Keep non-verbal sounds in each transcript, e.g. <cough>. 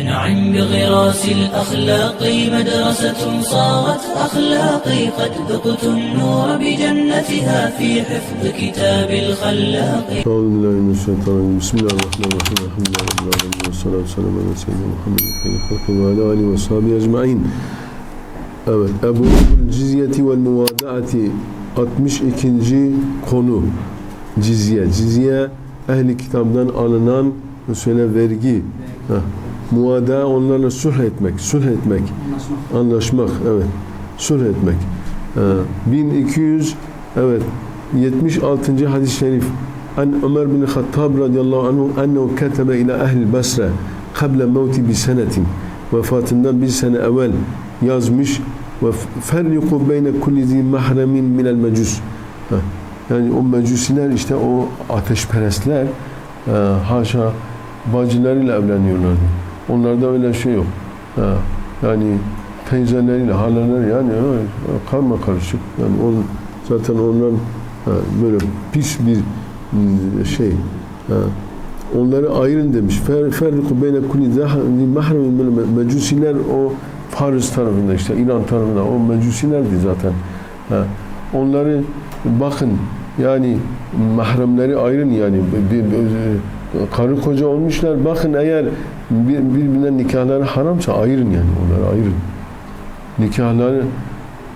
أنعم بغراس الأخلاق مدرسة صارت أخلاقي قد ذقت النور بجنتها في حفظ كتاب الخلاق أعوذ بالله من الشيطان الرجيم بسم الله الرحمن الرحيم الحمد لله رب العالمين والصلاة والسلام على سيدنا محمد خير خلق وعلى آله وصحبه أجمعين Evet, Ebu Cizyeti ve Muvadaati 62. konu Cizye. Cizye ehli kitabdan alınan mesela vergi. Heh. Muvada onlarla sulh etmek, sulh etmek, anlaşmak, evet. Sulh etmek. Ee, 1200 evet 76. hadis-i şerif an Ömer bin Hattab radıyallahu anhu ennehu ketebe ila ehli Basra kable mevti bi senetin vefatından bir sene evvel yazmış ve ferriku beyne kulli zi mahremin minel mecus yani o mecusiler işte o ateşperestler e, haşa bacılarıyla evleniyorlardı. Onlarda öyle şey yok. Ha, yani teyzeleriyle, halaları yani karma karışık. Yani on, zaten onların ha, böyle pis bir m, şey. Ha, onları ayırın demiş. Fer, ferriku beyne kulli mahremin mecusiler o Paris tarafında işte İran tarafında o mecusilerdi zaten. Ha, onları bakın yani mahremleri ayrın yani bir, bir, karı koca olmuşlar. Bakın eğer bir, birbirinden nikahları haramsa ayırın yani onları ayırın. Nikahları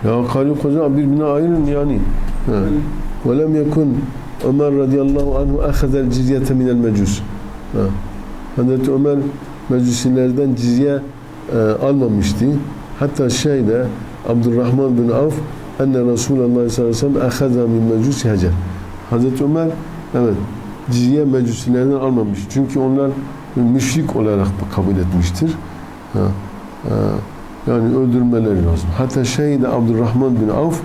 ya karı koca birbirine ayırın yani. Ve lem yekun Ömer radıyallahu anhu ahazel cizyete minel mecus. Ha. Hazreti Ömer mecusilerden cizye e, almamıştı. Hatta şeyde Abdurrahman bin Avf enne Resulullah sallallahu aleyhi ve sellem ahaza min mecusi hacer. Hazreti Ömer evet cizye mecusilerden almamış. Çünkü onlar müşrik olarak kabul etmiştir. Ha, ha, yani öldürmeleri lazım. Hatta şeyde Abdurrahman bin Avf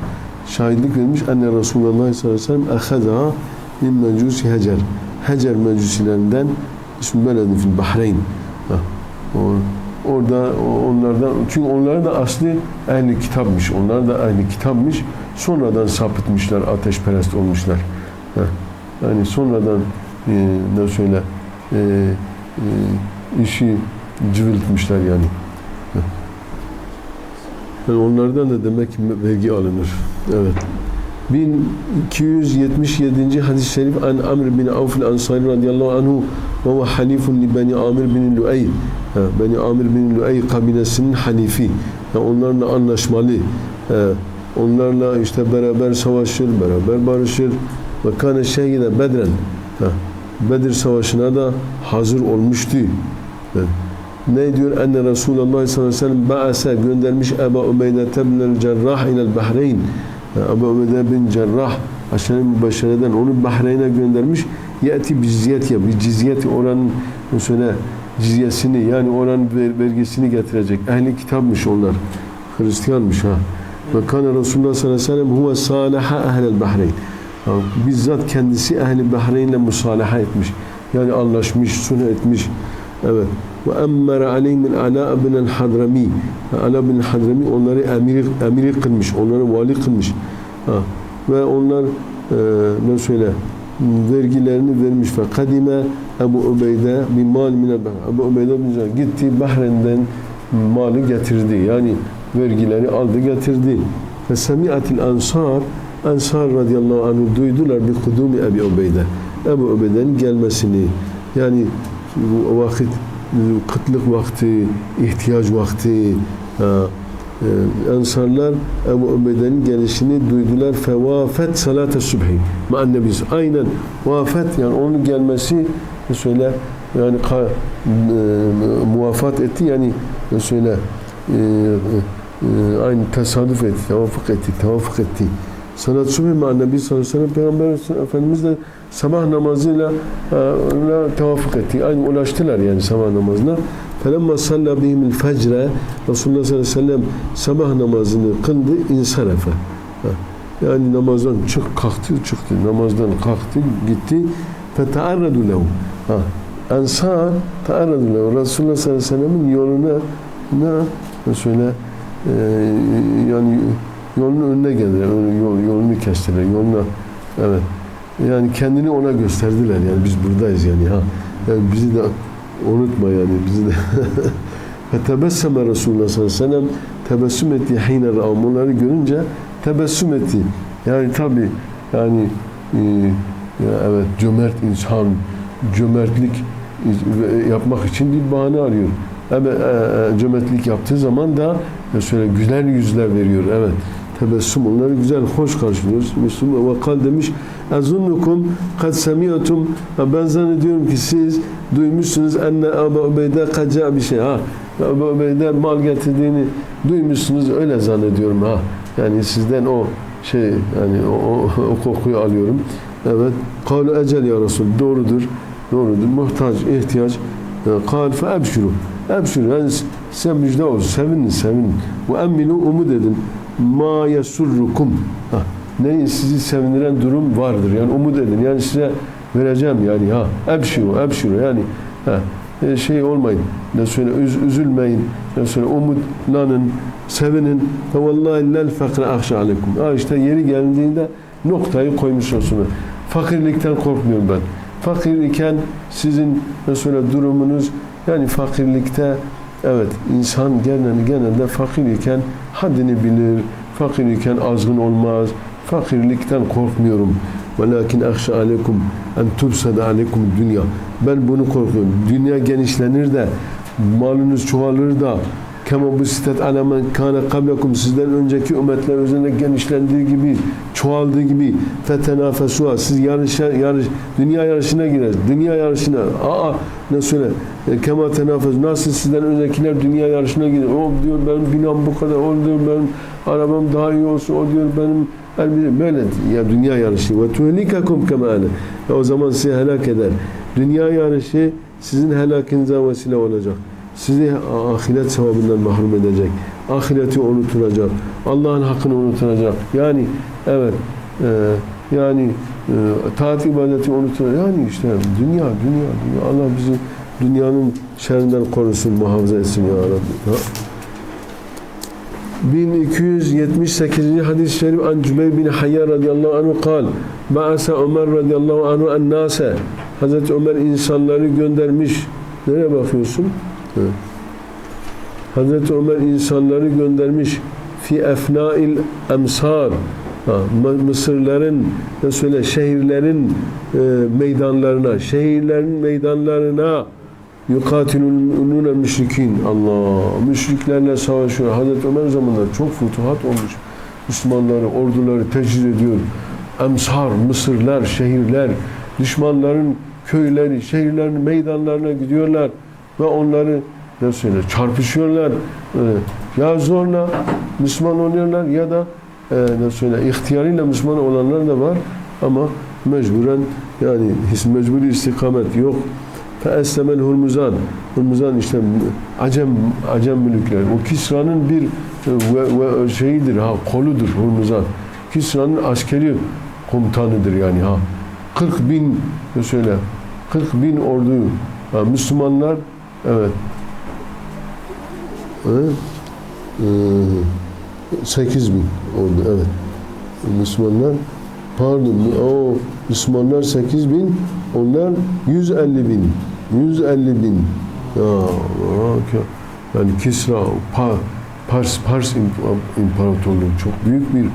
şahitlik vermiş. Enne Resulullah sallallahu aleyhi ve sellem ahaza min mecusi hacer. Hacer mecusilerinden ismi beledin fil Bahreyn. Ha, o, orada onlardan çünkü onlar da asli ehli kitapmış. Onlar da ehli kitapmış. Sonradan sapıtmışlar, ateşperest olmuşlar. Ha, yani sonradan e, ne söyle e, e, işi cıvıltmışlar yani. yani. Onlardan da demek vergi alınır. Evet. 1277. hadis-i şerif an Amr bin Avf el-Ansari radıyallahu anhu ve ve halifun li Beni Amir bin Lu'ey Beni Amir bin Lu'ey kabilesinin halifi. Yani onlarla anlaşmalı. Onlarla işte beraber savaşır, beraber barışır. Ve kâne şehide bedren. Bedir Savaşı'na da hazır olmuştu. Ne diyor? Enne Resulullah sallallahu aleyhi ve sellem ba'ase göndermiş Ebu Ubeyde ibn Cerrah ile Bahreyn. Ebu Ubeyde bin Cerrah aşırı mübaşereden onu Bahreyn'e göndermiş. Yeti bir cizyet bir cizyet oranın mesela cizyesini yani oranın vergisini getirecek. Ehli kitapmış onlar. Hristiyanmış ha. Ve kana Resulullah sallallahu aleyhi ve sellem huve salaha ehlel Bahreyn. Bizzat kendisi ehli Bahreyn'le musalaha etmiş. Yani anlaşmış, sulh etmiş. Evet. Ve emmere aleyhimil ala bin hadrami. Ala bin hadrami onları emir, emiri kılmış. Onları vali kılmış. Ha. Ve onlar e, ne söyle vergilerini vermiş ve kadime Ebu Ubeyde bir mal minel Ebu Ubeyde bin gitti Bahreyn'den malı getirdi. Yani vergileri aldı getirdi. Ve semiatil ansar Ensar radıyallahu anh'ı duydular bir kudumi Ebu Ubeyde. Ebu Ubeyde'nin gelmesini yani vakit kıtlık vakti, ihtiyaç vakti Ensarlar Ebu Ubeyde'nin gelişini duydular. Fevafet salate subhi. Ma'an nebis. Aynen vafet yani onun gelmesi söyle yani ka, e, muvafat etti yani söyle e, e, aynı tesadüf etti, tevafuk etti, tevafuk etti. Salat subhi ma Nebi sallallahu aleyhi Peygamber Efendimiz de sabah namazıyla e, tevafuk etti. Aynı ulaştılar yani sabah namazına. Felemma salla bihimil fecre Resulullah sallallahu aleyhi ve sellem sabah namazını kıldı insarafa. Yani namazdan çık kalktı çıktı. Namazdan kalktı gitti. Fetearradu lehu. Ensar tearradu lehu. Resulullah sallallahu aleyhi ve sellem'in yoluna ne söyle e, yani yolun önüne geldiler. Yol, yolunu kestiler. Yoluna evet. Yani kendini ona gösterdiler. Yani biz buradayız yani ha. Yani bizi de unutma yani bizi de. <laughs> Fetebesseme Resulullah sallallahu aleyhi ve sellem tebessüm etti hine ra'am. Onları görünce tebessüm etti. Yani tabi yani e, evet cömert insan cömertlik e, yapmak için bir bahane arıyor. Evet, e, e, cömertlik yaptığı zaman da şöyle güzel yüzler veriyor. Evet. Tebessüm onları güzel, hoş karşılıyoruz. Müslüman ve kal demiş Ezunnukum kad semiyatum ben zannediyorum ki siz duymuşsunuz enne Ebu Ubeyde kaca bir şey. Ha Ebu Ubeyde mal getirdiğini duymuşsunuz öyle zannediyorum ha. Yani sizden o şey yani o, o, o kokuyu alıyorum. Evet. Kalu ecel ya Resul. Doğrudur doğrudur. Muhtaç ihtiyaç. Kal fe ebşuru ebşuru yani size müjde olsun sevinin sevinin ve emminu umut edin ma yesurrukum ha ne sizi sevindiren durum vardır. Yani umut edin. Yani size vereceğim yani ha. Ebşiru, ebşiru yani ha. E, şey olmayın. Ne söyle üz, üzülmeyin. Ne söyle umutlanın, sevinin. Ve vallahi lel fakre ahşa alekum. Ha işte yeri geldiğinde noktayı koymuş olsun. Fakirlikten korkmuyorum ben. Fakir iken sizin ne söyle durumunuz yani fakirlikte evet insan genelde, genelde fakir iken haddini bilir, fakir iken azgın olmaz, fakirlikten korkmuyorum. Velakin ahşa alekum en tubsada alekum dünya. Ben bunu korkuyorum. Dünya genişlenir de malınız çoğalır da kema bu sitet alemen kâne kablekum sizden önceki ümmetler üzerinde genişlendiği gibi çoğaldığı gibi fetenafesuha siz yarışa yarış dünya yarışına gireriz. Dünya yarışına aa ne söyle e, kema tenafes nasıl sizden öncekiler dünya yarışına girer. O diyor benim binam bu kadar o diyor benim arabam daha iyi olsun o diyor benim böyle ya dünya yarışı ve tuhlikakum kema ana. O zaman sizi helak eder. Dünya yarışı sizin helakinize vesile olacak. Sizi ahiret sevabından mahrum edecek. Ahireti unutulacak. Allah'ın hakkını unutulacak. Yani evet e, yani e, taat ibadeti unutulacak. Yani işte dünya, dünya, dünya. Allah bizi dünyanın şerrinden korusun, muhafaza etsin ya Rabbi. Ha? 1278. hadis-i şerif an Cübeyr bin Hayya radıyallahu anhu kal Ba'asa Ömer radıyallahu anhu en nase Hazreti Ömer insanları göndermiş. Nereye bakıyorsun? Evet. Hazreti Ömer insanları göndermiş fi efnail emsar. Mısırların söyle şehirlerin e, meydanlarına şehirlerin meydanlarına yukatilunune müşrikin. Allah müşriklerle savaşıyor. Hazreti Ömer zamanında çok futuhat olmuş. Müslümanları orduları tecrid ediyor. Emsar Mısırlar şehirler düşmanların köyleri şehirlerin meydanlarına gidiyorlar ve onları ne söyle çarpışıyorlar e, ya zorla Müslüman oluyorlar ya da e, söyle ihtiyarıyla Müslüman olanlar da var ama mecburen yani his mecburi istikamet yok Feeslemel Hurmuzan. Hurmuzan işte Acem Acem mülükler. O Kisra'nın bir ve, ve şeyidir ha koludur Hurmuzan. Kisra'nın askeri komutanıdır yani ha. 40 bin söyle 40 bin ordu ha, Müslümanlar evet. Ee, 8 bin ordu evet. Müslümanlar pardon o Müslümanlar 8 bin onlar 150 bin 150 bin. Ya yani Kisra Pars Pars İmparatorluğu çok büyük bir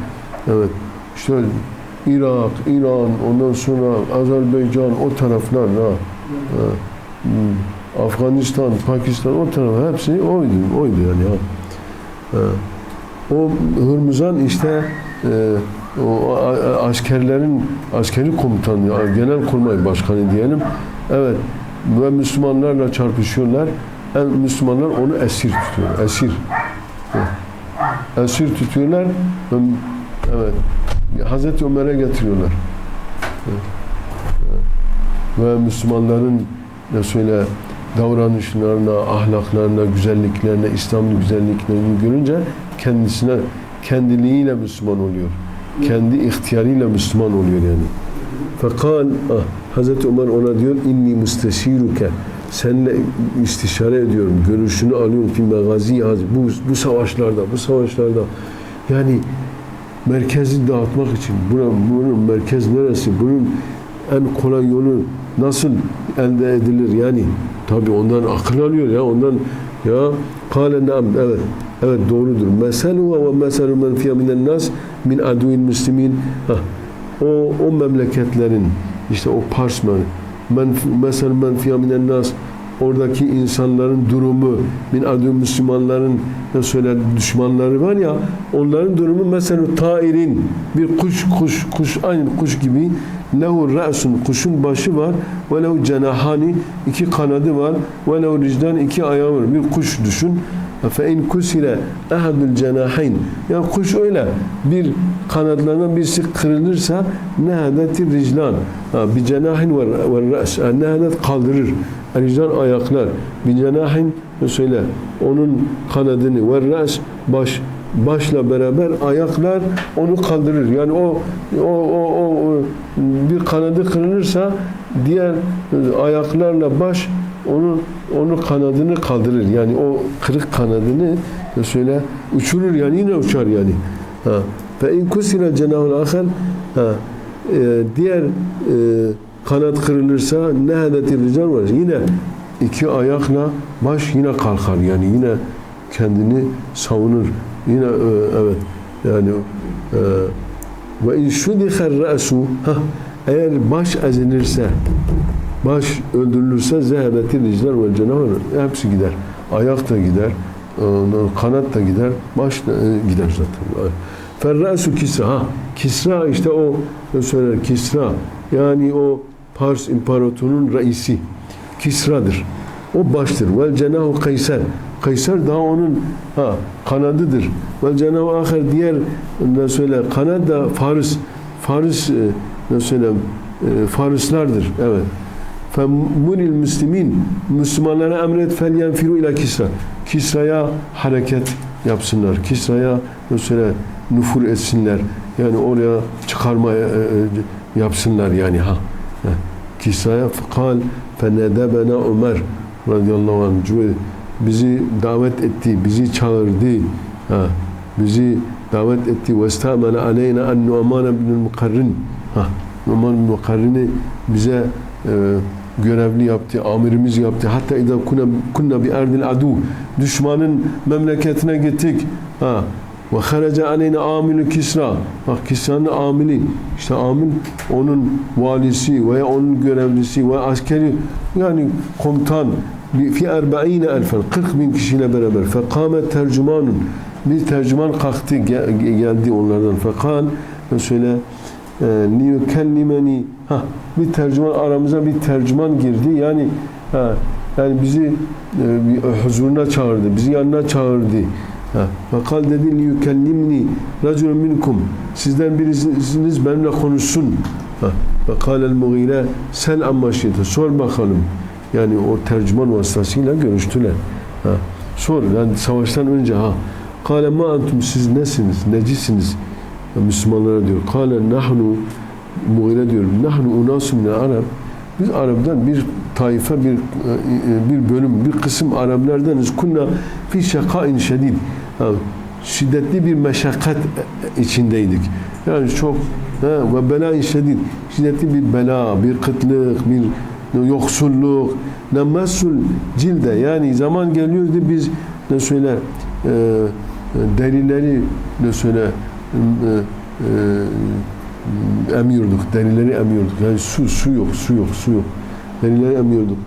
evet işte Irak, İran, ondan sonra Azerbaycan o taraflar ha, ha, Afganistan, Pakistan o taraf hepsi oydu, oydu yani ha. O Hürmüzan işte e, o askerlerin askeri komutanı, genel kurmay başkanı diyelim. Evet ve Müslümanlarla çarpışıyorlar. En Müslümanlar onu esir tutuyor. Esir. Esir tutuyorlar. Evet. Hazreti Ömer'e getiriyorlar. Ve Müslümanların ne söyle davranışlarına, ahlaklarına, güzelliklerine, İslam'ın güzelliklerini görünce kendisine kendiliğiyle Müslüman oluyor. Kendi ihtiyarıyla Müslüman oluyor yani. Fekal ah, Hazreti Ömer ona diyor inni müsteşiruke seninle istişare ediyorum. Görüşünü alıyorum fi megazi bu, bu savaşlarda, bu savaşlarda yani merkezi dağıtmak için bunun, bunun merkez neresi? Bunun en kolay yolu nasıl elde edilir yani tabi ondan akıl alıyor ya ondan ya. Kâle naam evet evet doğrudur. Meselu ve meselu men fiyâ minen nas min aduin müslimin ha, o, o memleketlerin işte o Pars men, men meselu men fiyâ minen nas oradaki insanların durumu min adu Müslümanların söyler düşmanları var ya onların durumu mesela tairin bir kuş kuş kuş aynı kuş gibi lehu ra'sun kuşun başı var ve lehu cenahani iki kanadı var ve lehu ricdan iki ayağı var bir kuş düşün fe in kusile ahadul cenahayn ya kuş öyle bir kanatlarından birisi kırılırsa riclan ha, bir cenahin var ha, nehadet kaldırır riclan ayaklar bir cenahin söyle onun kanadını ve ra's baş başla beraber ayaklar onu kaldırır. Yani o o, o, o, bir kanadı kırılırsa diğer ayaklarla baş onu onu kanadını kaldırır. Yani o kırık kanadını söyle uçurur yani yine uçar yani. Ha. Ve in kusira cenahul ahar ha. E, diğer e, kanat kırılırsa ne hedeti rical var. Yine iki ayakla baş yine kalkar yani yine kendini savunur. Yine e, evet yani e, ve in şudiher ra'su eğer baş ezilirse baş öldürülürse zehebeti ricler ve cenahır hepsi gider. Ayak da gider, kanat da gider, baş da e, gider zaten. Ferrasu Kisra. Ha, Kisra işte o söyler Kisra. Yani o Pars imparatorunun reisi. Kisra'dır. O baştır. Vel cenahu Kayser. Kayser daha onun ha, kanadıdır. Vel cenahu ahir diğer ne söyler kanat da Faris. Faris e, ne söyleyeyim e, Farislardır. Evet. Femunil Müslümin Müslümanlara emret fel yenfiru ila Kisra. Kisra'ya hareket yapsınlar. Kisra'ya mesela nüfur etsinler. Yani oraya çıkarma e, yapsınlar yani ha. Kisra'ya kal fenedebena Ömer radıyallahu anh bizi davet etti, bizi çağırdı. Ha. Bizi davet etti. Ve istamene aleyna en Nu'man ibn Mukarrin. Ha. Nu'man ibn Mukarrin'i bize e, görevli yaptı, amirimiz yaptı. Hatta idâ kunna, kunna bi erdil adu. Düşmanın memleketine gittik. Ha. Ve haraca aleyna amilu Kisra. Bak Kisra'nın amili. işte amil onun valisi veya onun görevlisi ve askeri yani komutan. Fi erba'ine elfen. 40 bin kişiyle beraber. Fekamet tercümanun. Bir tercüman kalktı geldi onlardan. Fekal söyle liyukellimeni ha bir tercüman aramıza bir tercüman girdi. Yani ha, yani bizi e, huzuruna çağırdı bizi yanına çağırdı ha fekal dedi liyukellimni raculun minkum sizden birisiniz benimle konuşsun ha fekal el mughire sel amma şiite sor bakalım yani o tercüman vasıtasıyla görüştüler ha sor yani savaştan önce ha Kale ma antum siz nesiniz? Necisiniz? Müslümanlara diyor. Kale nahnu Mughire diyor. Nahnu unasun Arab. Biz Arap'tan bir taife, bir bir bölüm, bir kısım Araplardanız. Kunna fi şakain şedid. Şiddetli bir meşakkat içindeydik. Yani çok ve bela şedid. Şiddetli bir bela, bir kıtlık, bir yoksulluk. Nemessul cilde. Yani zaman geliyordu biz ne söyler e, derileri ne söyle e, e, emiyorduk. Derileri emiyorduk. Yani su su yok, su yok, su yok. Derileri emiyorduk.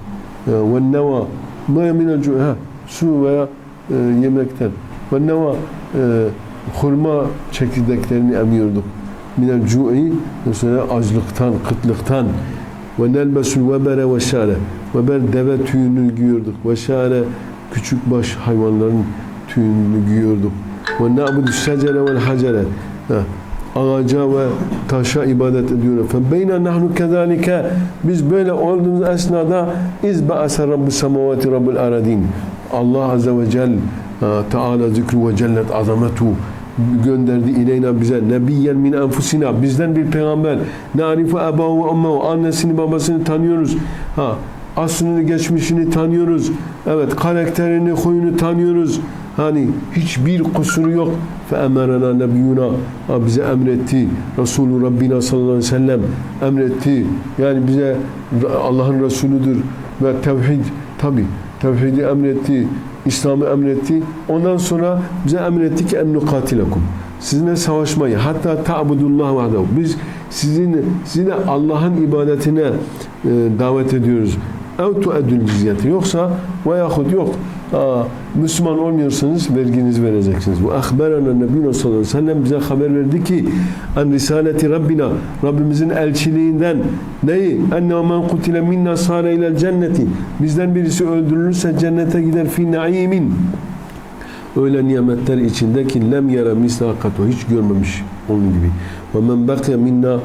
Ve neva ma minel ha su veya e, yemekten. Ve neva e, hurma çekirdeklerini emiyorduk. Minel cu'i mesela açlıktan, kıtlıktan. Ve nelbesul vebere ve şare. Veber deve tüyünü giyiyorduk. Ve şare küçük baş hayvanların tüyünü giyiyorduk. Ve na'budu şecere vel hacere. Ağaca ve taşa ibadet ediyoruz. Beyne nahnu kezalike biz böyle olduğumuz esnada iz ba'ase rabbu semavati rabbul aradin. Allah azze ve cel Teala zikru ve cellet azametu gönderdi ileyna bize. Nebiyyen min enfusina. Bizden bir peygamber. Narifu ebahu ve ummehu. Annesini babasını tanıyoruz. Ha aslını geçmişini tanıyoruz. Evet karakterini, huyunu tanıyoruz. Hani hiçbir kusuru yok. Nebiyuna Ha, bize emretti. Resulü Rabbina sallallahu aleyhi ve sellem emretti. Yani bize Allah'ın Resulüdür ve tevhid tabi tevhidi emretti. İslam'ı emretti. Ondan sonra bize emretti ki en nukatilekum. Sizinle savaşmayı. Hatta ta'budullah vahdehu. Biz sizin sizinle Allah'ın ibadetine e, davet ediyoruz. Ev tu'eddül cizyeti. Yoksa veyahut yok. Aa, Müslüman olmuyorsanız verginizi vereceksiniz. Bu ahberana Nebi sallallahu aleyhi ve bize haber verdi ki en risaleti Rabbina Rabbimizin elçiliğinden neyi? Enne men kutile minna sare ilel cenneti bizden birisi öldürülürse cennete gider fi naimin öyle nimetler içinde ki lem yara mislakato hiç görmemiş onun gibi. Ve men bakiye minna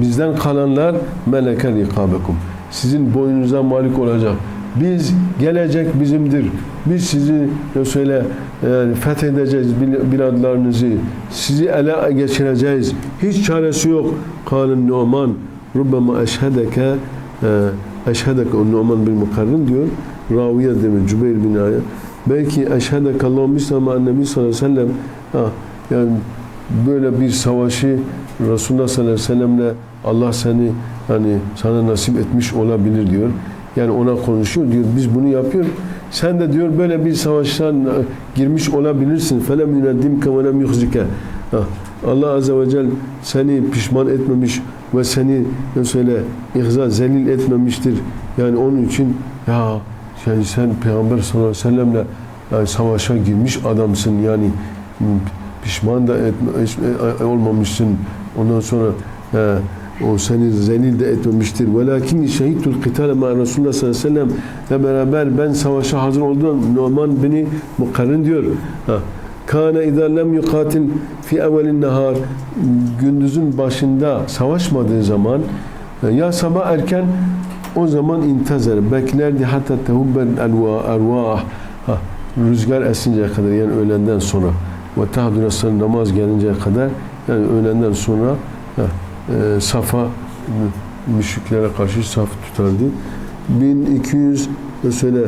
bizden kalanlar meleke rikabekum. Sizin boynunuza malik olacak. Biz gelecek bizimdir. Biz sizi ne söyle yani fethedeceğiz bil- biladlarınızı. Sizi ele geçireceğiz. Hiç çaresi yok. Kâlen Numan Rubbama eşhedeke e, eşhedeke Numan bil mukarrin diyor. Raviye demek Cübeyr bin Ayet. Belki eşhedeke Allahu mislama ennebi sallallahu aleyhi ve sellem ha, yani böyle bir savaşı Resulullah sallallahu aleyhi ve sellemle Allah seni hani sana nasip etmiş olabilir diyor. Yani ona konuşuyor diyor biz bunu yapıyoruz. Sen de diyor böyle bir savaştan e, girmiş olabilirsin. Felem yuneddim ve lem yuhzike. Allah azze ve celle seni pişman etmemiş ve seni söyle ihza zelil etmemiştir. Yani onun için ya yani sen Peygamber sallallahu aleyhi ve sellemle yani savaşa girmiş adamsın yani m, pişman da etme, e, olmamışsın. Ondan sonra e, o seni zelil de etmemiştir. Velakin şehittul kitale ma Resulullah sallallahu aleyhi ve sellemle beraber ben savaşa hazır oldum. Numan beni mukarrin diyor. Ha. Kana idâ lem yukatil fi evvelin nehar gündüzün başında savaşmadığı zaman e, ya sabah erken o zaman intazer beklerdi hatta tehubben elva ervah rüzgar esinceye kadar yani öğlenden sonra ve tahdüre namaz gelinceye kadar yani öğlenden sonra ha, e, safa mü- müşriklere karşı saf tutardı. 1200 söyle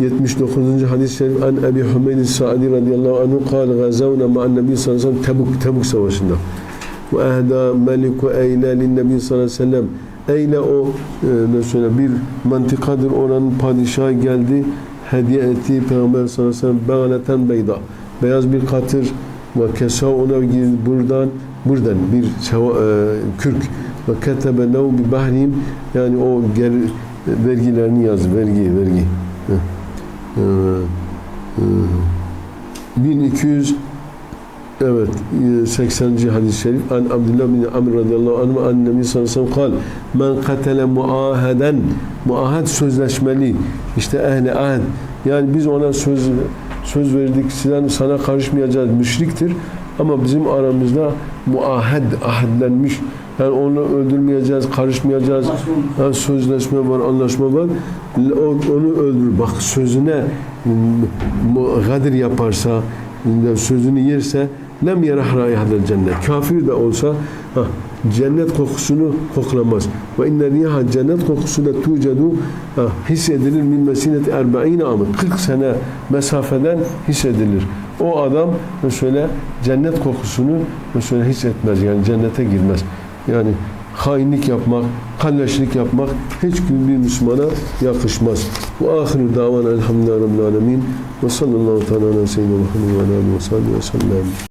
79. hadis-i şerif an Ebi Hümeyd Sa'di radıyallahu anhu kal gazavna ma'an nebi sallallahu aleyhi ve sellem Tebuk, Tebuk savaşında. Ve ehda meliku eyle lin nebi sallallahu aleyhi ve sellem Eyle o e, söyle bir mantikadır oranın padişahı geldi hediye etti Peygamber sallallahu aleyhi ve sellem beyda beyaz bir katır ve kesa ona girdi buradan buradan bir e, kürk ve ketebe lehu bi bahrihim yani o ger, vergilerini yazdı vergi vergi Heh. Ee, e, 1200 Evet, e, 80. hadis-i şerif. An Abdullah bin Amr radıyallahu anh an Nebi sallallahu aleyhi ve sellem men katele muaheden muahad sözleşmeli işte ehli ahd yani biz ona söz söz verdik sana karışmayacağız müşriktir ama bizim aramızda muahed ahadlenmiş yani onu öldürmeyeceğiz karışmayacağız yani sözleşme var anlaşma var onu öldür bak sözüne gadir yaparsa sözünü yerse lem yerah raihatel cennet. Kafir de olsa ha, cennet kokusunu koklamaz. Ve inne riha cennet kokusu da tucedu ha, hissedilir min mesineti erbaine amın. 40 sene mesafeden hissedilir. O adam mesela cennet kokusunu mesela hissetmez. Yani cennete girmez. Yani hainlik yapmak, kalleşlik yapmak hiçbir bir Müslümana yakışmaz. Ve ahiru davana elhamdülillahi rabbil alemin ve sallallahu teala Muhammed ve alihi ve sahbihi ve sellem.